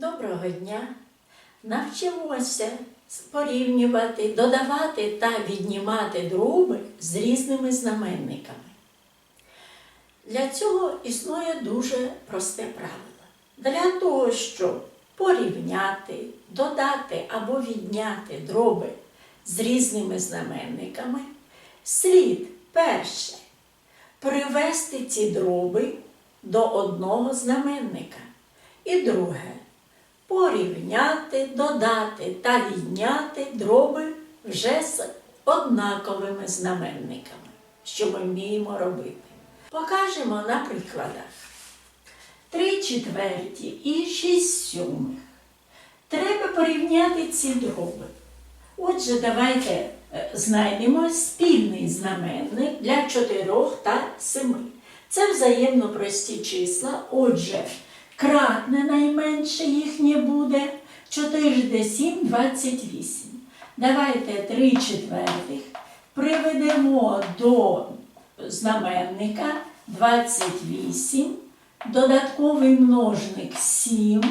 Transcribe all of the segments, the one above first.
Доброго дня! Навчимося порівнювати, додавати та віднімати дроби з різними знаменниками. Для цього існує дуже просте правило. Для того, щоб порівняти, додати або відняти дроби з різними знаменниками, слід перше привести ці дроби до одного знаменника. І друге порівняти, додати та відняти дроби вже з однаковими знаменниками, що ми вміємо робити. Покажемо на прикладах. 3 четверті і 6 сьомих. Треба порівняти ці дроби. Отже, давайте е, знайдемо спільний знаменник для 4 та 7. Це взаємно прості числа. Отже, кратне найменше їхнє буде 4 7 28. Давайте 3 четвертих приведемо до знаменника 28, додатковий множник 7,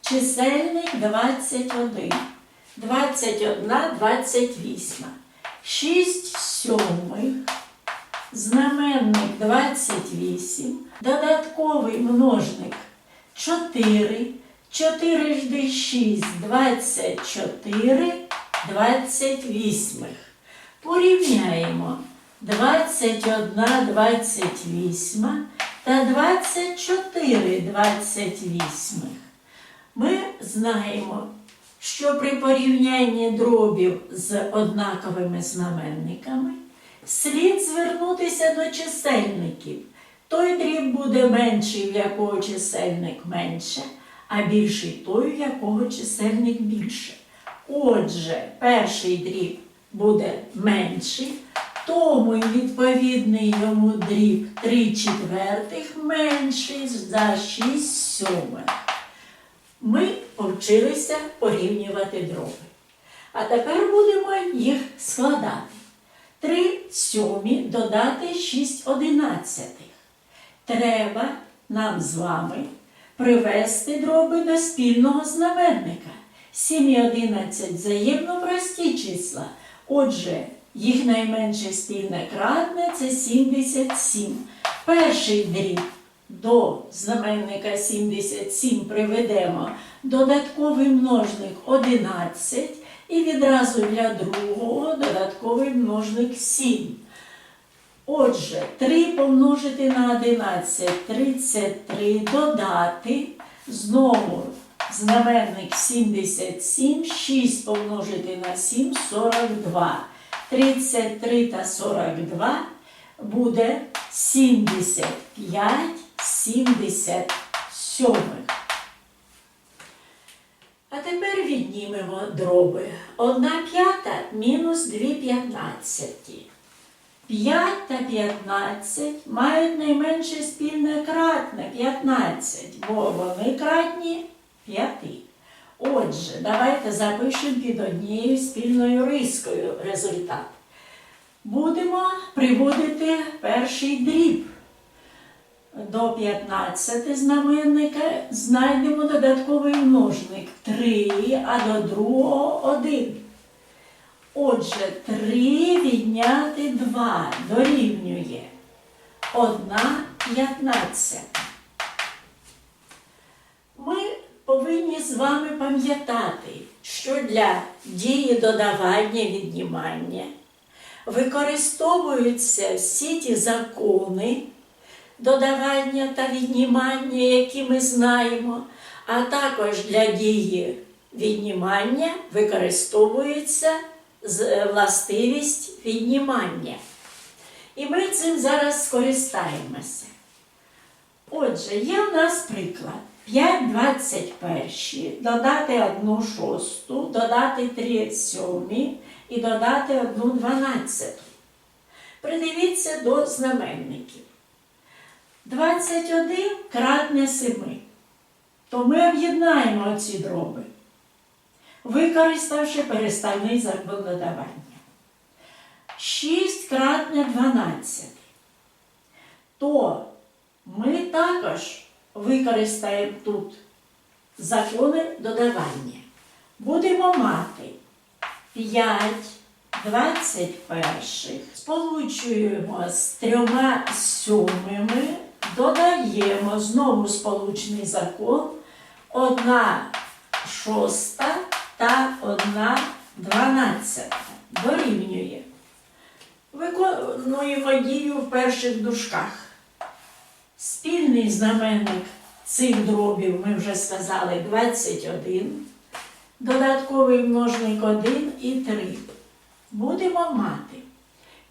чисельник 21. 21, 28. 6 сьомих, знаменник 28, додатковий множник 4, 4 жди 6, 24, 28. Порівняємо 21, 28 та 24, 28. Ми знаємо, що при порівнянні дробів з однаковими знаменниками слід звернутися до чисельників. Той дріб буде менший, в якого чисельник менше, а більший той, в якого чисельник більше. Отже, перший дріб буде менший, тому й відповідний йому дріб 3 четвертих менший за 6 сьомих ми повчилися порівнювати дроби. А тепер будемо їх складати. 3 сьомі додати 6 одинадцятих. Треба нам з вами привести дроби до спільного знаменника. 7 і 11 взаємно прості числа. Отже, їх найменше спільне кратне це 77. Перший дріб до знаменника 77 приведемо додатковий множник 11 і відразу для другого додатковий множник 7. Отже, 3 помножити на 11 33 додати знову знаменник 77, 6 помножити на 7 42. 33 та 42 буде 75 77. А тепер віднімемо дроби. Одна п'ята мінус дві п'ятнадцяті. 5 та 15 мають найменше спільне кратне 15, бо вони кратні 5. Отже, давайте запишемо під однією спільною рискою результат. Будемо приводити перший дріб. До 15 знаменника знайдемо додатковий множник 3, а до другого 1. Отже, 3 відняти 2 дорівнює 1 15. Ми повинні з вами пам'ятати, що для дії додавання віднімання використовуються всі ті закони додавання та віднімання, які ми знаємо, а також для дії віднімання використовується з- властивість віднімання. І ми цим зараз скористаємося. Отже, є у нас приклад. 5 21, додати 1 шосту, додати 3 сьомі і додати 1 дванадцяту. Придивіться до знаменників. 21 кратне 7. То ми об'єднаємо ці дроби, використавши переставний закон додавання. 6 кратне 12. То ми також використаємо тут закони додавання. Будемо мати 5 21 сполучуємо з трьома сьомими, додаємо знову сполучний закон, одна шоста та одна дванадцята. Дорівнює. Виконуємо дію в перших дужках. Спільний знаменник цих дробів ми вже сказали 21. Додатковий множник 1 і 3. Будемо мати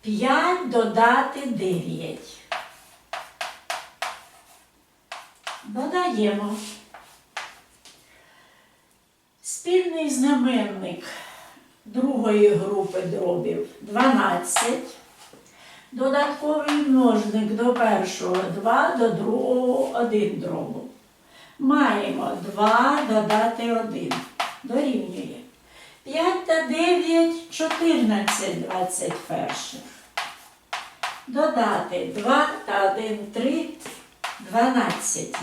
5 додати 9. Додаємо. Спільний знаменник другої групи дробів 12. Додатковий множник до першого 2, до другого 1 дробу. Маємо 2 додати 1. Дорівнює. 5 та 9 14 21. Додати 2 та 1 3 12.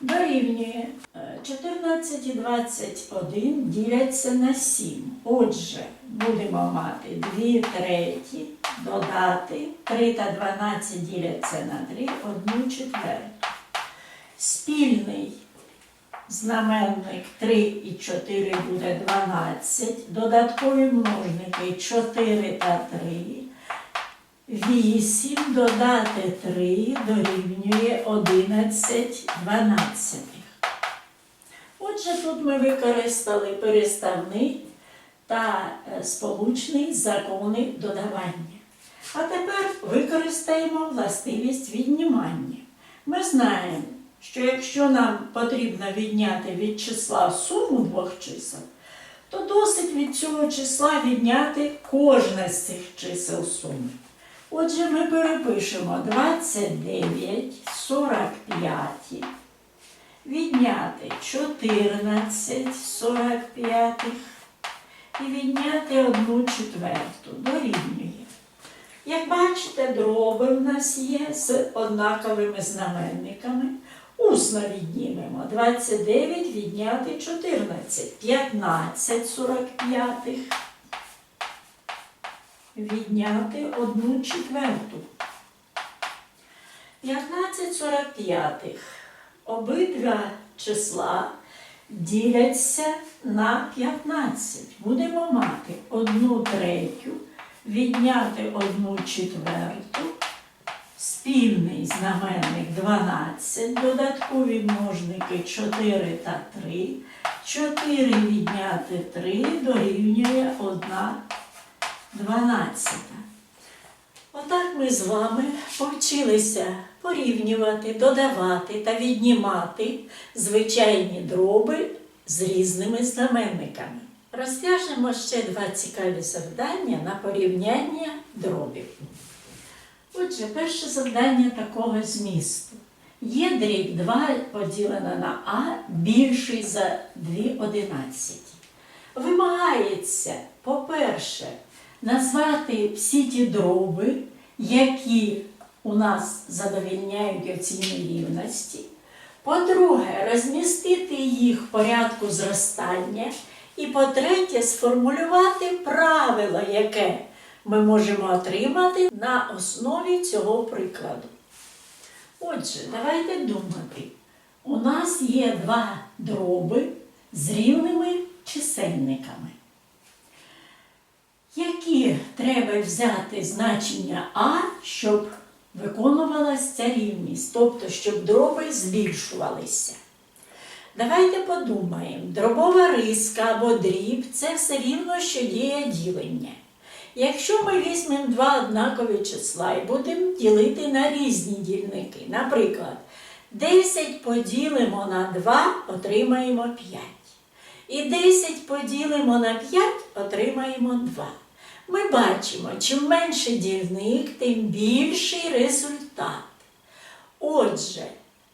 Дорівнює. Е, 14 і 21 діляться на 7. Отже, будемо мати 2 треті додати 3 та 12 діляться на 3, 1 четверту. Спільний знаменник 3 і 4 буде 12, додаткові множники 4 та 3. 8 додати 3 дорівнює 11 12. Отже, тут ми використали переставний та е, сполучний закони додавання. А тепер використаємо властивість віднімання. Ми знаємо, що якщо нам потрібно відняти від числа суму двох чисел, то досить від цього числа відняти кожне з цих чисел суми. Отже, ми перепишемо 29, 45, відняти 14 45 і відняти 1 четверту дорівнює. Як бачите, дроби в нас є з однаковими знаменниками. Усно віднімемо 29 відняти 14, 15 45 відняти 1 четверту. 15 45 обидва числа діляться на 15. Будемо мати 1 третю, відняти 1 четверту, спільний знаменник 12, додаткові множники 4 та 3, 4 відняти 3 дорівнює 1 12. Отак ми з вами повчилися порівнювати, додавати та віднімати звичайні дроби з різними знаменниками. Розв'яжемо ще два цікаві завдання на порівняння дробів. Отже, перше завдання такого змісту. Є дріб 2 поділена на А більший за 2 одинадцяті. Вимагається, по-перше, назвати всі ті дроби, які у нас задовільняють оцінні рівності. По-друге, розмістити їх в порядку зростання. І по-третє, сформулювати правило, яке ми можемо отримати на основі цього прикладу. Отже, давайте думати. У нас є два дроби з рівними чисельниками. Які треба взяти значення А, щоб виконувалася ця рівність, тобто, щоб дроби збільшувалися? Давайте подумаємо, дробова риска або дріб це все рівно, що діє ділення. Якщо ми візьмемо два однакові числа і будемо ділити на різні дільники, наприклад, 10 поділимо на 2, отримаємо 5. І 10 поділимо на 5, отримаємо 2. Ми бачимо, чим менший дільник, тим більший результат. Отже,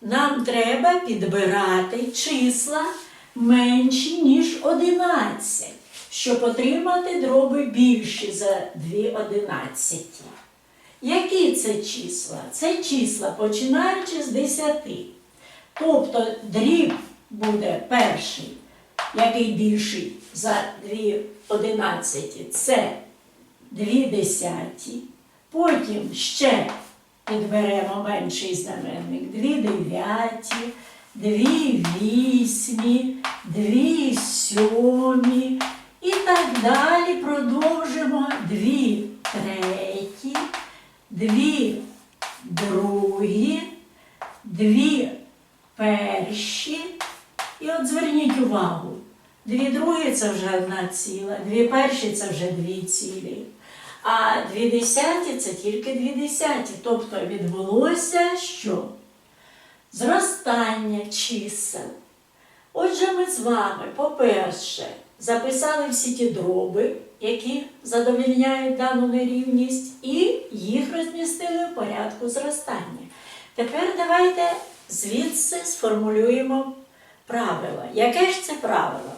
нам треба підбирати числа менші, ніж 11, щоб отримати дроби більші за 2 одинадцяті. Які це числа? Це числа, починаючи з 10. Тобто дріб буде перший, який більший за 2 одинадцяті, це 2 десяті. Потім ще підберемо менший знаменник 2 дев'яті, 2 вісьмі, 2 сьомі. І так далі продовжимо 2 треті, 2 другі, 2 перші. І от зверніть увагу, дві другі це вже одна ціла, дві перші це вже дві цілі. А дві десяті це тільки дві десяті. Тобто відбулося що? Зростання чисел. Отже, ми з вами, по-перше, записали всі ті дроби, які задовільняють дану нерівність, і їх розмістили в порядку зростання. Тепер давайте звідси сформулюємо правило. Яке ж це правило?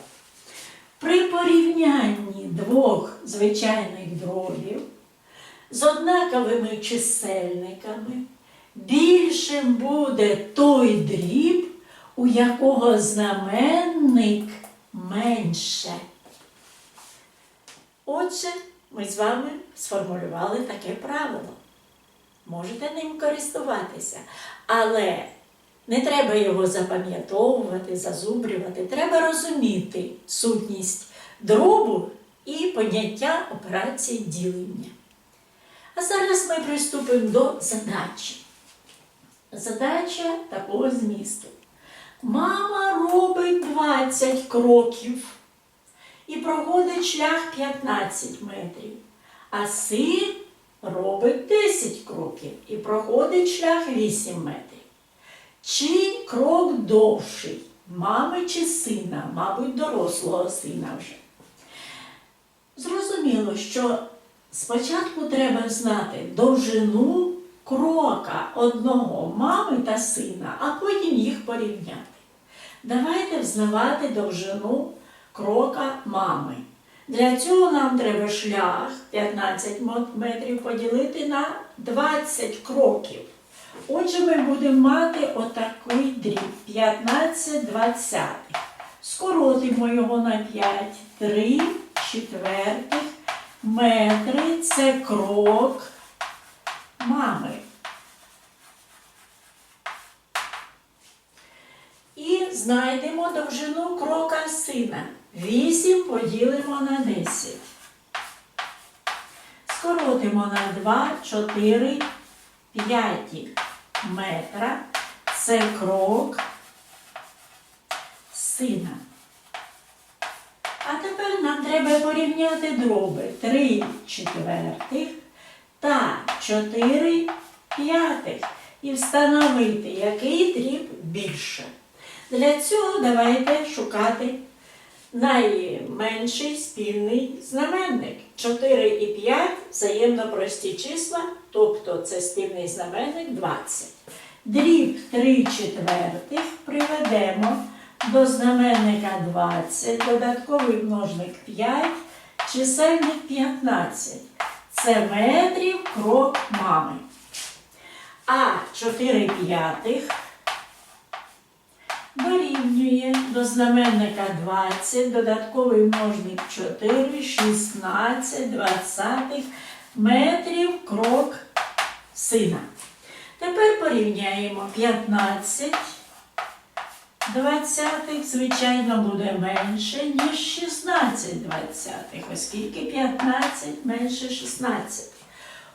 При порівнянні двох звичайних дробів з однаковими чисельниками більшим буде той дріб, у якого знаменник менше. Отже, ми з вами сформулювали таке правило. Можете ним користуватися, але не треба його запам'ятовувати, зазубрювати. Треба розуміти сутність дробу і поняття операції ділення. А зараз ми приступимо до задачі. Задача такого змісту. Мама робить 20 кроків і проходить шлях 15 метрів, а син робить 10 кроків і проходить шлях 8 метрів. Чий крок довший? Мами чи сина, мабуть, дорослого сина вже. Зрозуміло, що спочатку треба знати довжину крока одного мами та сина, а потім їх порівняти. Давайте взнавати довжину крока мами. Для цього нам треба шлях 15 метрів поділити на 20 кроків. Отже, ми будемо мати отакий дріб 15 двадцятих. Скоротимо його на 5, 3 четвертих метри це крок мами. І знайдемо довжину крока сина. 8 поділимо на 10. Скоротимо на 2, 4, 5 метра. Це крок сина. А тепер нам треба порівняти дроби 3 четвертих та 4 п'ятих і встановити, який дріб більше. Для цього давайте шукати найменший спільний знаменник. 4 і 5 взаємно прості числа, тобто це спільний знаменник 20. Дріб 3 четвертих приведемо до знаменника 20, додатковий множник 5, чисельник 15. Це метрів крок мами. А 4 п'ятих дорівнює до знаменника 20, додатковий множник 4, 16, 20 метрів крок сина. Тепер порівняємо 15 двадцятих, звичайно, буде менше, ніж 16 двадцятих, оскільки 15 менше 16.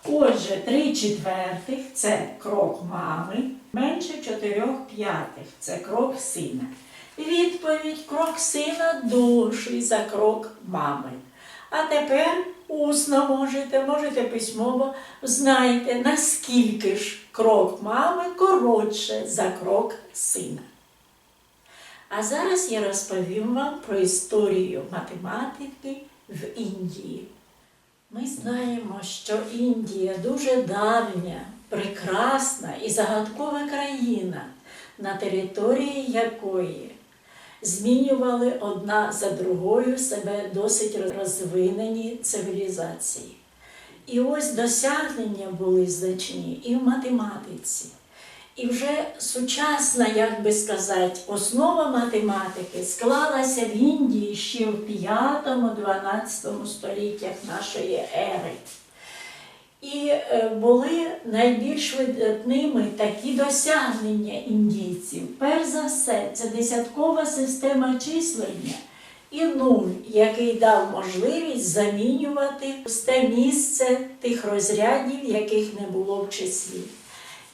Отже, 3 четвертих це крок мами, менше 4 п'ятих це крок сина. Відповідь крок сина довший за крок мами. А тепер усно можете, можете письмово, знайте, наскільки ж крок мами коротше за крок сина. А зараз я розповім вам про історію математики в Індії. Ми знаємо, що Індія дуже давня, прекрасна і загадкова країна, на території якої змінювали одна за другою себе досить розвинені цивілізації. І ось досягнення були значні і в математиці, І вже сучасна, як би сказати, основа математики склалася в Індії ще в 5-12 століттях нашої ери. І е, були найбільш видатними такі досягнення індійців. Перш за все, це десяткова система числення і нуль, який дав можливість замінювати пусте місце тих розрядів, яких не було в числі.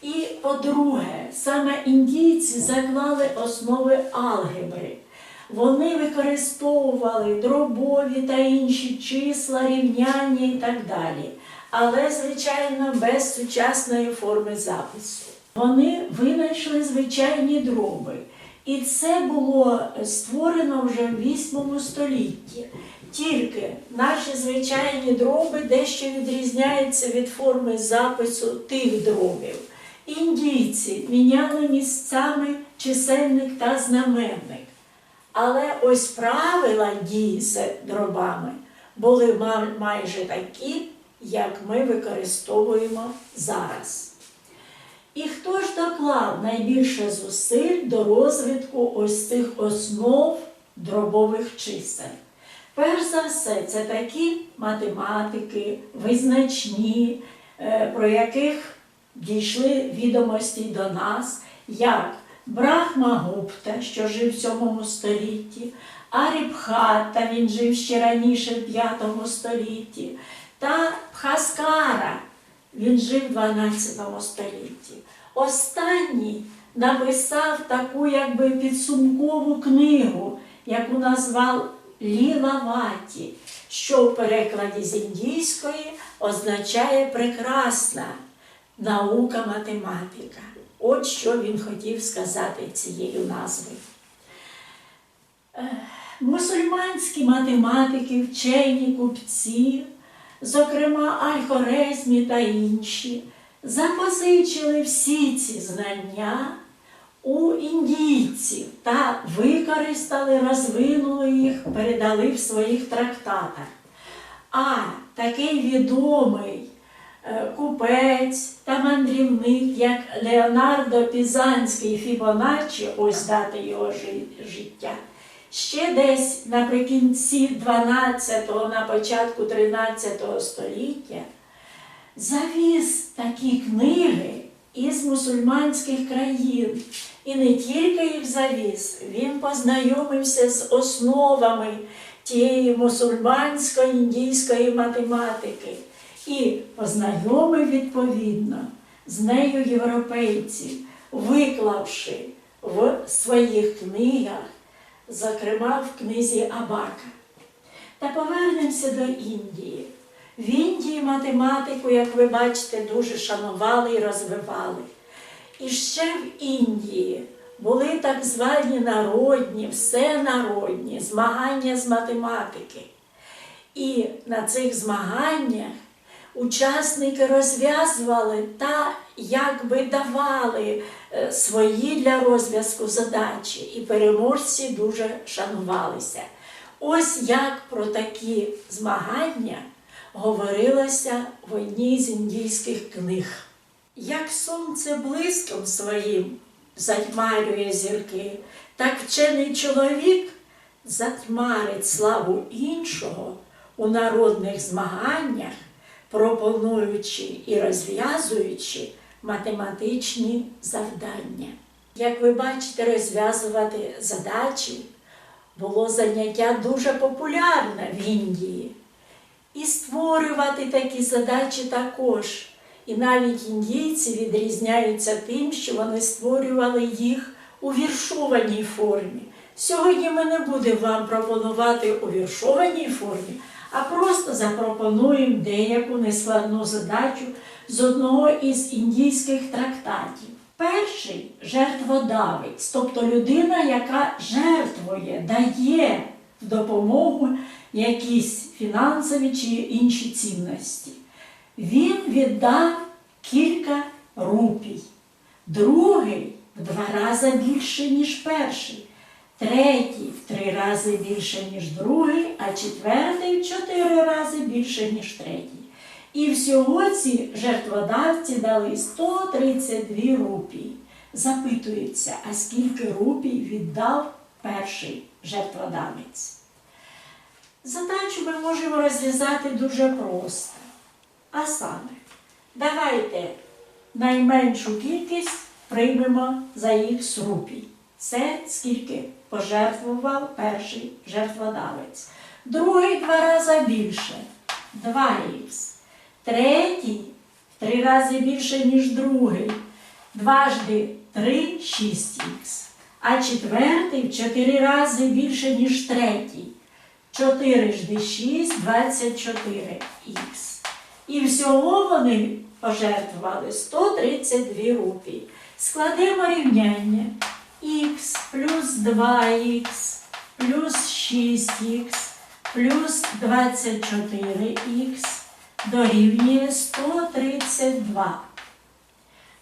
І по-друге, саме індійці заклали основи алгебри. Вони використовували дробові та інші числа, рівняння і так далі. Але, звичайно, без сучасної форми запису. Вони винайшли звичайні дроби. І це було створено вже в 8 столітті. Тільки наші звичайні дроби дещо відрізняються від форми запису тих дробів. Індійці міняли місцями чисельник та знаменник. Але ось правила дії з дробами були майже такі, як ми використовуємо зараз. І хто ж доклав найбільше зусиль до розвитку ось цих основ дробових чисел? Перш за все, це такі математики, визначні, е, про яких дійшли відомості до нас, як Брахма Гупта, що жив в 7 столітті, Арібхата, він жив ще раніше в 5 столітті, та Пхаскара, він жив в 12 столітті. Останній написав таку якби підсумкову книгу, яку назвав Лілаваті, що в перекладі з індійської означає прекрасна наука математика. От що він хотів сказати цією назвою. Е, Мусульманські математики, вчені купці, зокрема Аль-Хорезмі та інші, запозичили всі ці знання у індійців та використали, розвинули їх, передали в своїх трактатах. А такий відомий купець та мандрівник, як Леонардо Пізанський Фібоначчі, ось дати його життя, ще десь наприкінці 12-го, на початку 13 століття завіз такі книги із мусульманських країн. І не тільки їх завіз, він познайомився з основами тієї мусульманської індійської математики і познайомив відповідно з нею європейців, виклавши в своїх книгах, зокрема в книзі Абака. Та повернемося до Індії. В Індії математику, як ви бачите, дуже шанували і розвивали. І ще в Індії були так звані народні, всенародні змагання з математики. І на цих змаганнях учасники розв'язували та якби давали е, свої для розв'язку задачі, і переможці дуже шанувалися. Ось як про такі змагання говорилося в одній з індійських книг. Як сонце блиском своїм затьмарює зірки, так вчений чоловік затьмарить славу іншого у народних змаганнях, пропонуючи і розв'язуючи математичні завдання. Як ви бачите, розв'язувати задачі було заняття дуже популярне в Індії. І створювати такі задачі також. І навіть індійці відрізняються тим, що вони створювали їх у віршованій формі. Сьогодні ми не будемо вам пропонувати у віршованій формі, а просто запропонуємо деяку нескладну задачу з одного із індійських трактатів. Перший жертводавець, тобто людина, яка жертвує, дає в допомогу якісь фінансові чи інші цінності. Він віддав кілька рупій, другий в два рази більше, ніж перший, третій в три рази більше, ніж другий, а четвертий в чотири рази більше, ніж третій. І всього ці жертводавці дали 132 рупії. запитується, а скільки рупій віддав перший жертводавець. Задачу ми можемо розв'язати дуже просто. А саме, давайте найменшу кількість приймемо за х рупій. Це скільки пожертвував перший жертводавець. Другий два рази більше 2х. Третій в три рази більше, ніж другий. Дважди 3 6х. А четвертий в чотири рази більше, ніж третій. 4 жди 6, 24х. І всього вони пожертвували 132 рупії. Складемо рівняння. Х плюс 2х плюс 6х плюс 24х дорівнює 132.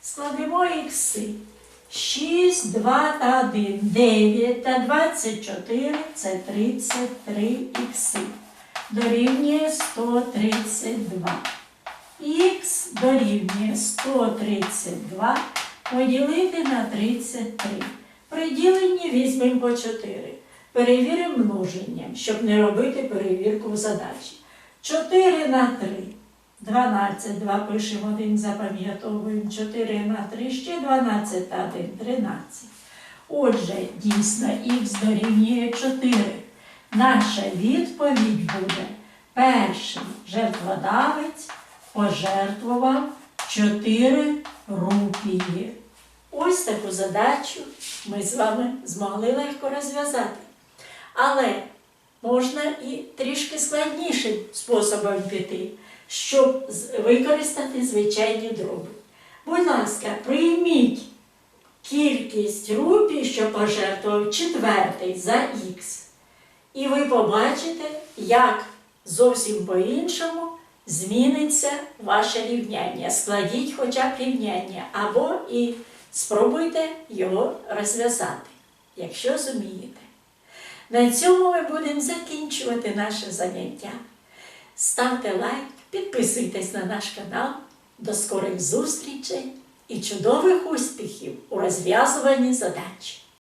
Складемо ікси. 6, 2 та 1, 9 та 24 це 33 ікси. Дорівнює 132. Х дорівнює 132 поділити на 33. При діленні візьмемо по 4. Перевіримо множенням, щоб не робити перевірку в задачі. 4 на 3. 12, 2 пишемо, 1 запам'ятовуємо, 4 на 3, ще 12 та 1, 13. Отже, дійсно, х дорівнює 4. Наша відповідь буде перший жертводавець пожертвував 4 рупії. Ось таку задачу ми з вами змогли легко розв'язати. Але можна і трішки складнішим способом піти, щоб використати звичайні дроби. Будь ласка, прийміть кількість рупій, що пожертвував четвертий за х. І ви побачите, як зовсім по-іншому зміниться ваше рівняння. Складіть хоча б рівняння, або і спробуйте його розв'язати, якщо зумієте. На цьому ми будемо закінчувати наше заняття. Ставте лайк, підписуйтесь на наш канал. До скорих зустрічей і чудових успіхів у розв'язуванні задач!